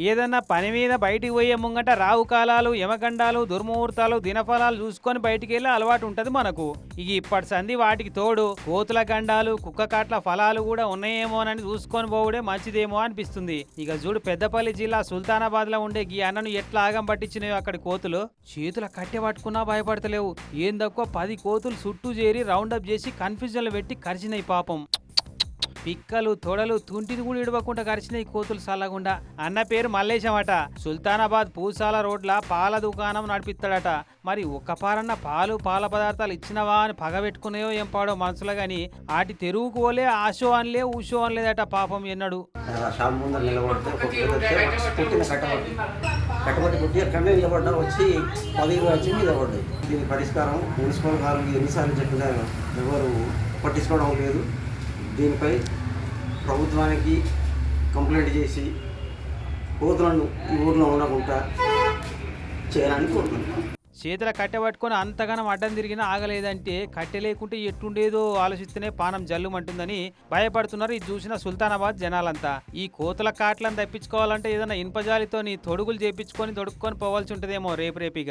ఏదన్నా పని మీద బయటికి పోయే ముంగట రావు కాలాలు యమగండాలు దుర్ముహూర్తాలు దినఫలాలు చూసుకొని బయటికి వెళ్ళే అలవాటు ఉంటది మనకు. ఇక ఇప్పటి సంధి వాటికి తోడు కోతుల గండాలు కుక్క కాట్ల ఫలాలు కూడా ఉన్నాయేమోనని చూసుకొని పోవుడే మంచిదేమో అనిపిస్తుంది. ఇక చూడు పెద్దపల్లి జిల్లా సుల్తానాబాద్లో ఉండే ఈ అన్నను ఎట్లా ఆగం పట్టించినాయో అక్కడి కోతులు. చేతుల కట్టె పట్టుకున్నా భయపడతలేవు. ఏం తక్కువ పది కోతులు చుట్టూ చేరి రౌండప్ చేసి కన్ఫ్యూజన్లు పెట్టి కరిచినాయి పాపం. పిక్కలు తొడలు తుంటిని కూడా ఇడవకుండా కరిచినాయి కోతులు సల్లగుండా. అన్న పేరు మల్లేశమట. సుల్తానాబాద్ పూసాల రోడ్ల పాల దుకాణం నడిపిస్తాడట. మరి ఒక్క పారన్న పాలు పాల పదార్థాలు ఇచ్చినవా అని పగబెట్టుకునేయో ఏం పాడో మనసులో గాని ఆటి తెరువుకు పోలే ఆశో అనలే ఊషో అనలేదట పాపం ఎన్నడు. కట్టుబడి షాప్ పుట్టి అక్కడనే నిలబడ్డా వచ్చి పది వచ్చి మీద దీని పరిష్కారం మున్సిపల్ గారు ఎన్నిసార్లు చెప్పినా ఎవరు పట్టించుకోవడం లేదు. దీనిపై ప్రభుత్వానికి కంప్లైంట్ చేసి కోతులను ఈ ఊర్లో ఉండకుండా చేయాలని కోరుతున్నాను చేతుల కట్టె పట్టుకొని అంతగానం అడ్డం తిరిగినా ఆగలేదంటే కట్టె లేకుంటే ఎట్టుండేదో ఆలోచిస్తేనే పానం జల్లుమంటుందని భయపడుతున్నారు ఇది చూసిన సుల్తానాబాద్ జనాలంతా. ఈ కోతుల కాట్లను తప్పించుకోవాలంటే ఏదైనా ఇనుపజాలితోని తొడుగులు చేపించుకొని తొడుక్కొని పోవాల్సి ఉంటుందేమో రేపు రేపిగా